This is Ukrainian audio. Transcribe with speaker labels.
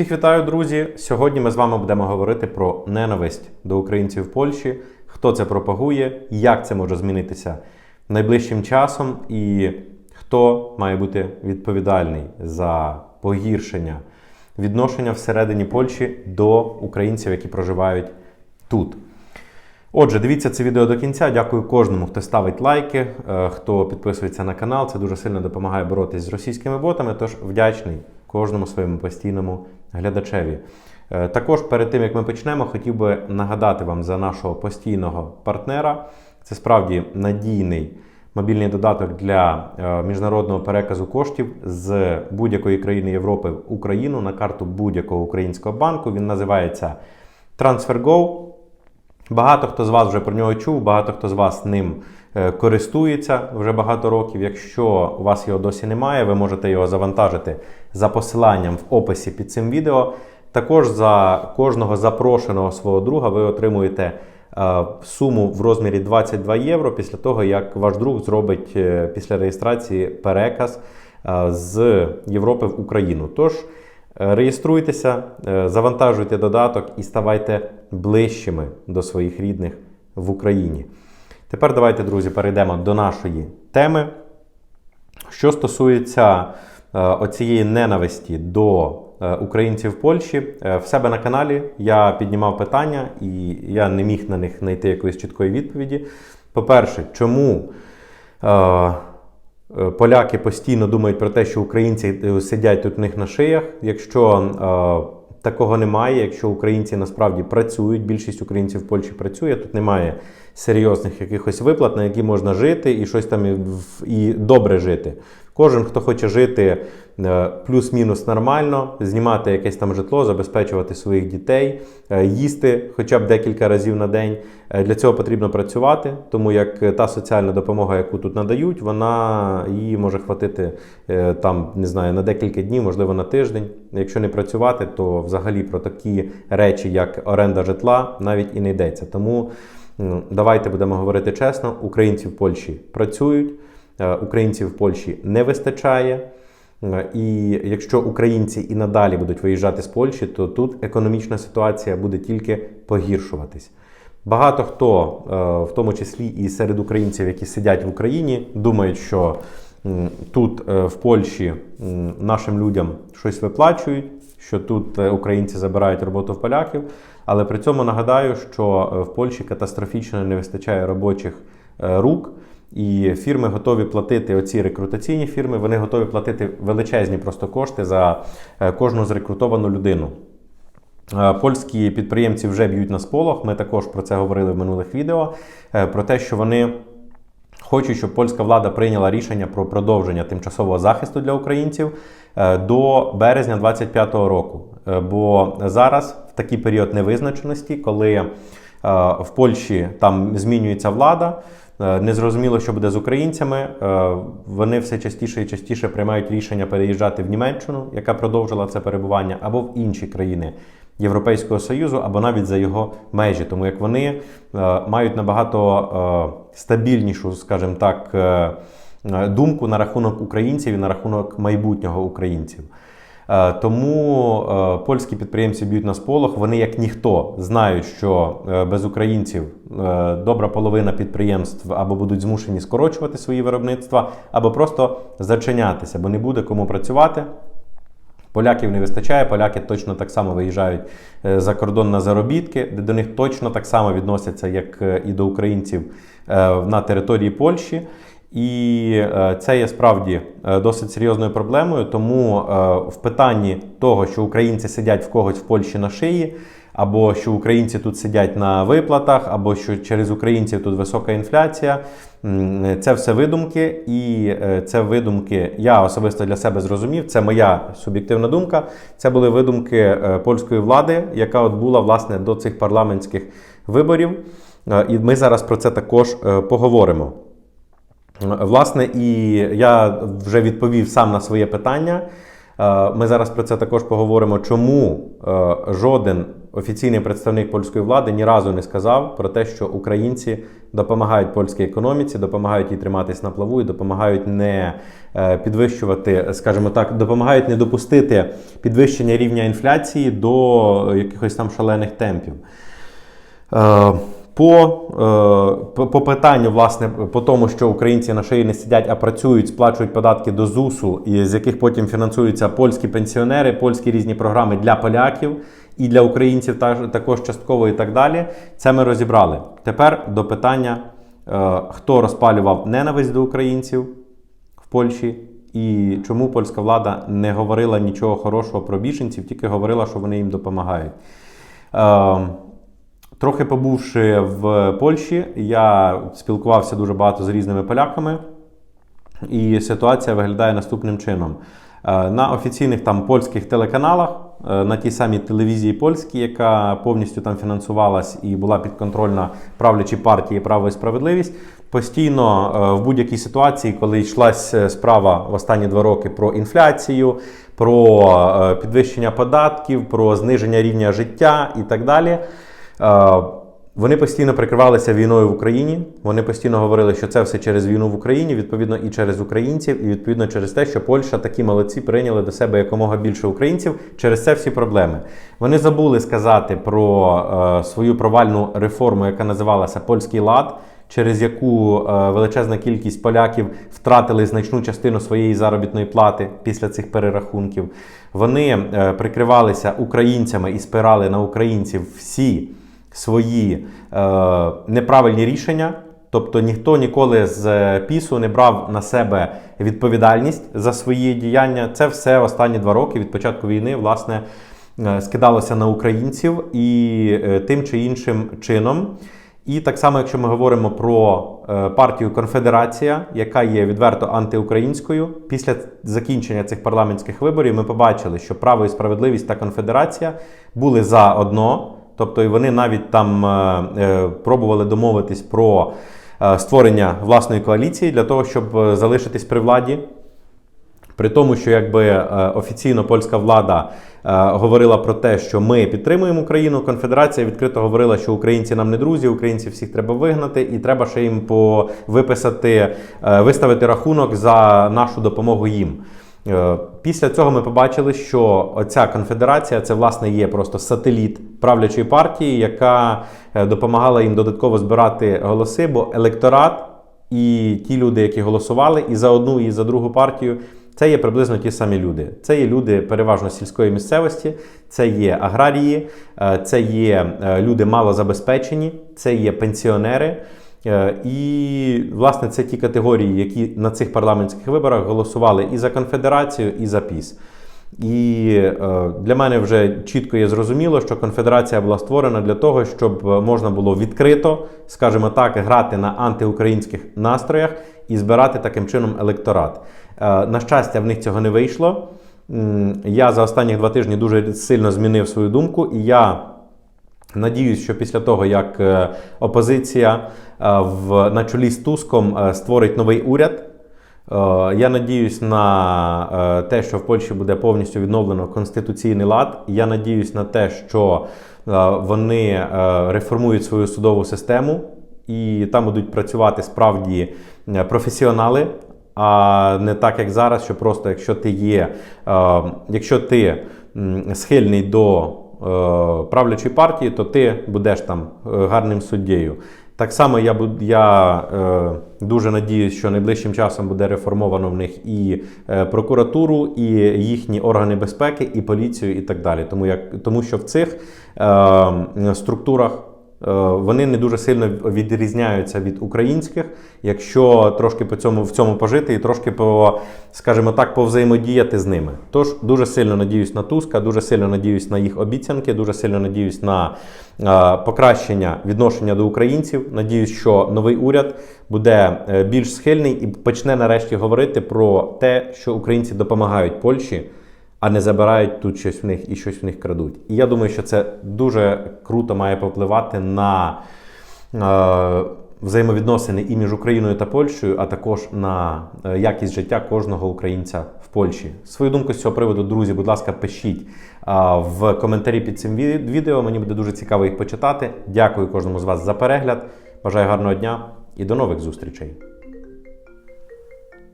Speaker 1: Всіх вітаю, друзі! Сьогодні ми з вами будемо говорити про ненависть до українців в Польщі, хто це пропагує, як це може змінитися найближчим часом, і хто має бути відповідальний за погіршення відношення всередині Польщі до українців, які проживають тут. Отже, дивіться це відео до кінця. Дякую кожному, хто ставить лайки, е, хто підписується на канал. Це дуже сильно допомагає боротись з російськими ботами. Тож вдячний кожному своєму постійному глядачеві. Е, Також перед тим як ми почнемо, хотів би нагадати вам за нашого постійного партнера. Це справді надійний мобільний додаток для е, міжнародного переказу коштів з будь-якої країни Європи в Україну на карту будь-якого українського банку. Він називається TransferGo. Багато хто з вас вже про нього чув, багато хто з вас ним е, користується вже багато років. Якщо у вас його досі немає, ви можете його завантажити за посиланням в описі під цим відео. Також за кожного запрошеного свого друга ви отримуєте е, суму в розмірі 22 євро після того, як ваш друг зробить е, після реєстрації переказ з Європи в Україну. Тож Реєструйтеся, е, завантажуйте додаток і ставайте ближчими до своїх рідних в Україні. Тепер давайте, друзі, перейдемо до нашої теми. Що стосується е, оцієї ненависті до е, українців в Польщі, е, в себе на каналі я піднімав питання і я не міг на них знайти якоїсь чіткої відповіді. По-перше, чому е, е, поляки постійно думають про те, що українці е, сидять тут в них на шиях, якщо е, такого немає, якщо українці насправді працюють, більшість українців в Польщі працює, тут немає серйозних якихось виплат, на які можна жити і щось там і, і добре жити. Кожен, хто хоче жити е, плюс-мінус нормально, знімати якесь там житло, забезпечувати своїх дітей, е, їсти хоча б декілька разів на день. Е, Для цього потрібно працювати, тому як та соціальна допомога, яку тут надають, вона її може хватити там, не знаю, на декілька днів, можливо, на тиждень. Якщо не працювати, то взагалі про такі речі, як оренда житла, навіть і не йдеться. Тому давайте будемо говорити чесно: українці в Польщі працюють, е, українців в Польщі не вистачає. Е, І якщо українці і надалі будуть виїжджати з Польщі, то тут економічна ситуація буде тільки погіршуватись. Багато хто, е, в тому числі і серед українців, які сидять в Україні, думають, що тут в Польщі нашим людям щось виплачують, що тут е, українці забирають роботу в поляків. Але при цьому нагадаю, що е, в Польщі катастрофічно не вистачає робочих е, рук. І фірми готові платити оці рекрутаційні фірми, вони готові платити величезні просто кошти за кожну зрекрутовану людину. Польські підприємці вже б'ють на сполох. Ми також про це говорили в минулих відео. Про те, що вони хочуть, щоб польська влада прийняла рішення про продовження тимчасового захисту для українців до березня 2025 року. Е, Бо зараз в такий період невизначеності, коли е, в Польщі там змінюється влада. е, Незрозуміло, що буде з українцями. Е, Вони все частіше і частіше приймають рішення переїжджати в Німеччину, яка продовжила це перебування, або в інші країни Європейського Союзу, або навіть за його межі, тому як вони е, мають набагато е, стабільнішу, скажімо так, е, е, думку на рахунок українців і на рахунок майбутнього українців. Е, Тому е, польські підприємці б'ють на сполох. Вони, як ніхто, знають, що е, без українців е, добра половина підприємств або будуть змушені скорочувати свої виробництва, або просто зачинятися, бо не буде кому працювати. Поляків не вистачає, поляки точно так само виїжджають е, за кордон на заробітки, де до них точно так само відносяться, як е, і до українців е, на території Польщі. І е, це є справді е, досить серйозною проблемою. Тому е, в питанні того, що українці сидять в когось в Польщі на шиї, або що українці тут сидять на виплатах, або що через українців тут висока інфляція. Це все видумки, і це видумки я особисто для себе зрозумів. Це моя суб'єктивна думка. Це були видумки польської влади, яка от була власне до цих парламентських виборів. І ми зараз про це також поговоримо. Власне, і я вже відповів сам на своє питання. Е, Ми зараз про це також поговоримо, чому е, жоден офіційний представник польської влади ні разу не сказав про те, що українці допомагають польській економіці, допомагають їй триматись на плаву і допомагають не е, підвищувати, скажімо так, допомагають не допустити підвищення рівня інфляції до якихось там шалених темпів. Е, По, е, по, питанню, власне, по тому, що українці на шиї не сидять, а працюють, сплачують податки до ЗУСу, і з яких потім фінансуються польські пенсіонери, польські різні програми для поляків і для українців також частково і так далі. Це ми розібрали. Тепер до питання, е, хто розпалював ненависть до українців в Польщі. І чому польська влада не говорила нічого хорошого про біженців, тільки говорила, що вони їм допомагають. Трохи побувши в Польщі, я спілкувався дуже багато з різними поляками, і ситуація виглядає наступним чином. Е, На офіційних там польських телеканалах, е, на тій самій телевізії польській, яка повністю там фінансувалась і була підконтрольна правлячій партії Право і справедливість, постійно е, в будь-якій ситуації, коли йшлась е, справа в останні два роки про інфляцію, про підвищення податків, про зниження рівня життя і так далі. Вони постійно прикривалися війною в Україні. Вони постійно говорили, що це все через війну в Україні, відповідно, і через українців, і відповідно через те, що Польща такі молодці прийняли до себе якомога більше українців. Через це всі проблеми. Вони забули сказати про е, свою провальну реформу, яка називалася Польський лад. Через яку е, величезна кількість поляків втратили значну частину своєї заробітної плати після цих перерахунків. Вони е, прикривалися українцями і спирали на українців всі свої е, неправильні рішення. Тобто ніхто ніколи з е, пісу не брав на себе відповідальність за свої діяння. Це все останні два роки від початку війни, власне, е, скидалося на українців і е, тим чи іншим чином. І так само, якщо ми говоримо про партію Конфедерація, яка є відверто антиукраїнською, після закінчення цих парламентських виборів ми побачили, що право і справедливість та конфедерація були заодно. Тобто і вони навіть там е, е, пробували домовитись про е, створення власної коаліції для того, щоб залишитись при владі. При тому, що якби офіційно польська влада говорила про те, що ми підтримуємо Україну, конфедерація відкрито говорила, що українці нам не друзі, українців всіх треба вигнати, і треба ще їм виписати, виставити рахунок за нашу допомогу їм. Е, Після цього ми побачили, що оця конфедерація це власне є просто сателіт правлячої партії, яка е, допомагала їм додатково збирати голоси, бо електорат і ті люди, які голосували і за одну, і за другу партію, це є приблизно ті самі люди. Це є люди переважно сільської місцевості, це є аграрії, е, це є люди малозабезпечені, це є пенсіонери. Е, І, власне, це ті категорії, які на цих парламентських виборах голосували і за конфедерацію, і за ПІС. І е, для мене вже чітко є зрозуміло, що конфедерація була створена для того, щоб е, можна було відкрито, скажімо так, грати на антиукраїнських настроях і збирати таким чином електорат. На щастя, в них цього не вийшло. Я за останні два тижні дуже сильно змінив свою думку, і я Надіюсь, що після того, як е, опозиція е, в, на чолі з Туском е, створить новий уряд, я надіюсь на те, що в Польщі буде повністю відновлено конституційний лад. Я надіюсь на те, що вони реформують свою судову систему і там будуть працювати справді професіонали. А не так, як зараз, що просто якщо ти є, якщо ти схильний до е, правлячої партії, то ти будеш там е, гарним суддєю. Так само я, я е, дуже надіюсь, що найближчим часом буде реформовано в них і е, прокуратуру, і їхні органи безпеки, і поліцію, і так далі. Тому, як, тому що в цих е, структурах вони не дуже сильно відрізняються від українських, якщо трошки по цьому в цьому пожити і трошки по, скажімо так, повзаємодіяти з ними. Тож дуже сильно надіюсь на Туска, дуже сильно надіюсь на їх обіцянки, дуже сильно надіюсь на е, покращення відношення до українців. Надіюсь, що новий уряд буде е, більш схильний і почне нарешті говорити про те, що українці допомагають Польщі а не забирають тут щось в них і щось в них крадуть. І я думаю, що це дуже круто має повпливати на е, взаємовідносини і між Україною та Польщею, а також на е, якість життя кожного українця в Польщі. Свою думку з цього приводу, друзі, будь ласка, пишіть а, в коментарі під цим ві- відео. Мені буде дуже цікаво їх почитати. Дякую кожному з вас за перегляд. Бажаю гарного дня і до нових зустрічей.